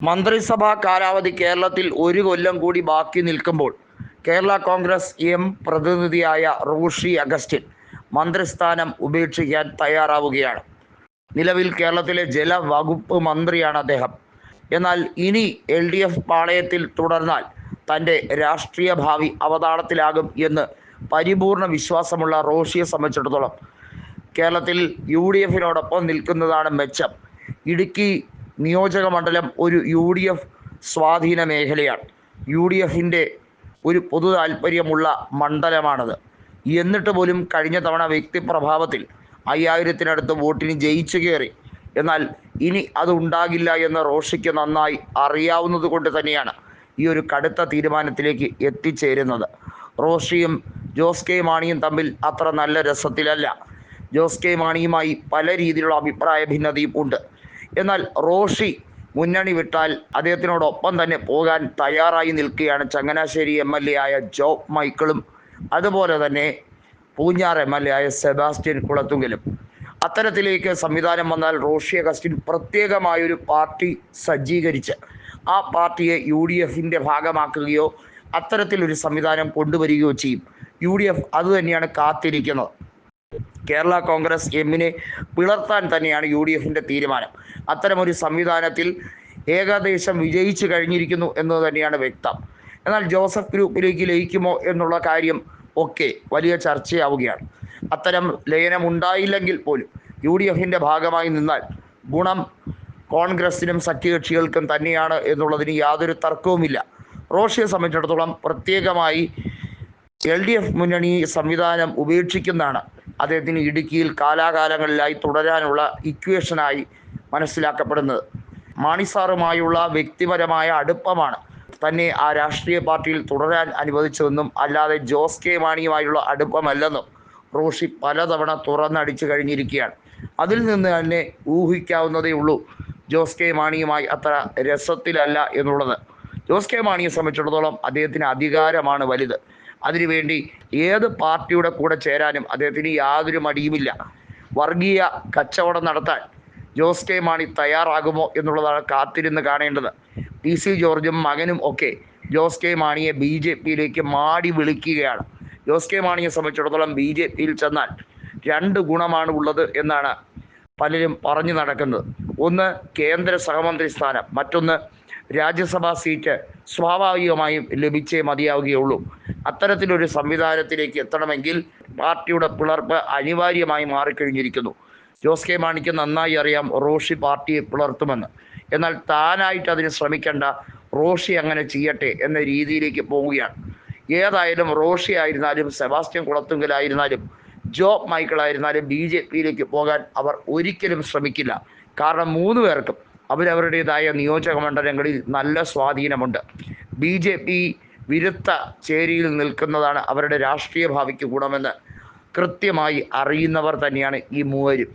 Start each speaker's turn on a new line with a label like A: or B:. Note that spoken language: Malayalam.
A: മന്ത്രിസഭാ കാലാവധി കേരളത്തിൽ ഒരു കൊല്ലം കൂടി ബാക്കി നിൽക്കുമ്പോൾ കേരള കോൺഗ്രസ് എം പ്രതിനിധിയായ റൂഷി അഗസ്റ്റിൻ മന്ത്രിസ്ഥാനം ഉപേക്ഷിക്കാൻ തയ്യാറാവുകയാണ്. നിലവിൽ കേരളത്തിലെ ജലവകുപ്പ് മന്ത്രിയാണ് അദ്ദേഹം. എന്നാൽ ഇനി എൽ ഡി എഫ് പാളയത്തിൽ തുടർന്നാൽ തന്റെ രാഷ്ട്രീയ ഭാവി അവതാളത്തിലാകും എന്ന് പരിപൂർണ വിശ്വാസമുള്ള റോഷിയെ സംബന്ധിച്ചിടത്തോളം കേരളത്തിൽ യു ഡി എഫിനോടൊപ്പം നിൽക്കുന്നതാണ് മെച്ചം. ഇടുക്കി നിയോജക മണ്ഡലം ഒരു യു ഡി എഫ് സ്വാധീന മേഖലയാണ്. യു ഡി എഫിന്റെ ഒരു പൊതു താല്പര്യമുള്ള മണ്ഡലമാണത്. എന്നിട്ട് പോലും കഴിഞ്ഞ തവണ വ്യക്തിപ്രഭാവത്തിൽ അയ്യായിരത്തിനടുത്ത് വോട്ടിന് ജയിച്ചു കയറി. എന്നാൽ ഇനി അതുണ്ടാകില്ല എന്ന് റോഷിക്ക് നന്നായി അറിയാവുന്നത് കൊണ്ട് തന്നെയാണ് ഈ ഒരു കടുത്ത തീരുമാനത്തിലേക്ക് എത്തിച്ചേരുന്നത്. റോഷിയും ജോസ് കെ മാണിയും തമ്മിൽ അത്ര നല്ല രസത്തിലല്ല. ജോസ് കെ മാണിയുമായി പല രീതിയിലുള്ള അഭിപ്രായ ഭിന്നതയും ഉണ്ട്. എന്നാൽ റോഷി മുന്നണി വിട്ടാൽ അദ്ദേഹത്തിനോടൊപ്പം തന്നെ പോകാൻ തയ്യാറായി നിൽക്കുകയാണ് ചങ്ങനാശ്ശേരി എം എൽ എ ആയ ജോ മൈക്കിളും. അതുപോലെ തന്നെ പൂഞ്ഞാർ എം എൽ എ ആയ സെബാസ്റ്റ്യൻ കുളത്തുങ്കലും. അത്തരത്തിലേക്ക് സംവിധാനം വന്നാൽ റോഷി അഗസ്റ്റിൻ പ്രത്യേകമായൊരു പാർട്ടി സജ്ജീകരിച്ച് ആ പാർട്ടിയെ യു ഡി എഫിന്റെ ഭാഗമാക്കുകയോ അത്തരത്തിലൊരു സംവിധാനം കൊണ്ടുവരികയോ ചെയ്യും. യു ഡി എഫ് അതുതന്നെയാണ് കാത്തിരിക്കുന്നത്. കേരള കോൺഗ്രസ് എമ്മിനെ പിളർത്താൻ തന്നെയാണ് യു ഡി എഫിന്റെ തീരുമാനം. അത്തരമൊരു സംവിധാനത്തിൽ ഏകദേശം വിജയിച്ചു കഴിഞ്ഞിരിക്കുന്നു എന്നത് തന്നെയാണ് വ്യക്തം. എന്നാൽ ജോസഫ് ഗ്രൂപ്പിലേക്ക് ലയിക്കുമോ എന്നുള്ള കാര്യം ഒക്കെ വലിയ ചർച്ചയാവുകയാണ്. അത്തരം ലയനം ഉണ്ടായില്ലെങ്കിൽ പോലും യു ഡി എഫിന്റെ ഭാഗമായി നിന്നാൽ ഗുണം കോൺഗ്രസിനും സഖ്യകക്ഷികൾക്കും തന്നെയാണ് എന്നുള്ളതിന് യാതൊരു തർക്കവുമില്ല. റോഷിയെ സംബന്ധിച്ചിടത്തോളം പ്രത്യേകമായി എൽ ഡി എഫ് മുന്നണി സംവിധാനം ഉപേക്ഷിക്കുന്നതാണ് അദ്ദേഹത്തിന് ഇടുക്കിയിൽ കാലാകാലങ്ങളിലായി തുടരാനുള്ള ഇക്വേഷനായി മനസ്സിലാക്കപ്പെടുന്നത്. മാണിസാറുമായുള്ള വ്യക്തിപരമായ അടുപ്പമാണ് തന്നെ ആ രാഷ്ട്രീയ പാർട്ടിയിൽ തുടരാൻ അനുവദിച്ചതെന്നും അല്ലാതെ ജോസ് കെ മാണിയുമായുള്ള അടുപ്പമല്ലെന്നും റോഷി പലതവണ തുറന്നടിച്ചു കഴിഞ്ഞിരിക്കുകയാണ്. അതിൽ നിന്ന് തന്നെ ഊഹിക്കാവുന്നതേ ഉള്ളൂ ജോസ് കെ മാണിയുമായി അത്ര രസത്തിലല്ല എന്നുള്ളത്. ജോസ് കെ മാണിയെ സംബന്ധിച്ചിടത്തോളം അദ്ദേഹത്തിന് അധികാരമാണ് വലുത്. അതിനുവേണ്ടി ഏത് പാർട്ടിയുടെ കൂടെ ചേരാനും അദ്ദേഹത്തിന് യാതൊരു മടിയുമില്ല. വർഗീയ കച്ചവടം നടത്താൻ ജോസ് കെ മാണി തയ്യാറാകുമോ എന്നുള്ളതാണ് കാത്തിരുന്ന് കാണേണ്ടത്. പി സി ജോർജും മകനും ഒക്കെ ജോസ് കെ മാണിയെ ബി ജെ പിയിലേക്ക് മാടി വിളിക്കുകയാണ്. ജോസ് കെ മാണിയെ സംബന്ധിച്ചിടത്തോളം ബി ജെ പിയിൽ ചെന്നാൽ രണ്ട് ഗുണമാണ് ഉള്ളത് എന്നാണ് പലരും പറഞ്ഞു നടക്കുന്നത്. ഒന്ന് കേന്ദ്ര സഹമന്ത്രി സ്ഥാനം മറ്റൊന്ന് രാജ്യസഭാ സീറ്റ് സ്വാഭാവികമായും ലഭിച്ചേ മതിയാവുകയുള്ളൂ. അത്തരത്തിലൊരു സംവിധാനത്തിലേക്ക് എത്തണമെങ്കിൽ പാർട്ടിയുടെ പിളർപ്പ് അനിവാര്യമായി മാറിക്കഴിഞ്ഞിരിക്കുന്നു. ജോസ് കെ മാണിക്ക് നന്നായി അറിയാം റോഷി പാർട്ടിയെ പിളർത്തുമെന്ന്. എന്നാൽ താനായിട്ട് അതിന് ശ്രമിക്കേണ്ട റോഷി അങ്ങനെ ചെയ്യട്ടെ എന്ന രീതിയിലേക്ക് പോവുകയാണ്. ഏതായാലും റോഷി ആയിരുന്നാലും സെബാസ്റ്റ്യൻ കുളത്തുങ്കലായിരുന്നാലും ജോ മൈക്കിൾ ആയിരുന്നാലും ബി ജെ പിയിലേക്ക് പോകാൻ അവർ ഒരിക്കലും ശ്രമിക്കില്ല. കാരണം മൂന്ന് പേർക്കും അവരവരുടേതായ നിയോജക മണ്ഡലങ്ങളിൽ നല്ല സ്വാധീനമുണ്ട്. ബി ജെ പി വിരുദ്ധ ചേരിയിൽ നിൽക്കുന്നതാണ് അവരുടെ രാഷ്ട്രീയ ഭാവിക്ക് ഗുണമെന്ന് കൃത്യമായി അറിയുന്നവർ തന്നെയാണ് ഈ മൂവരും.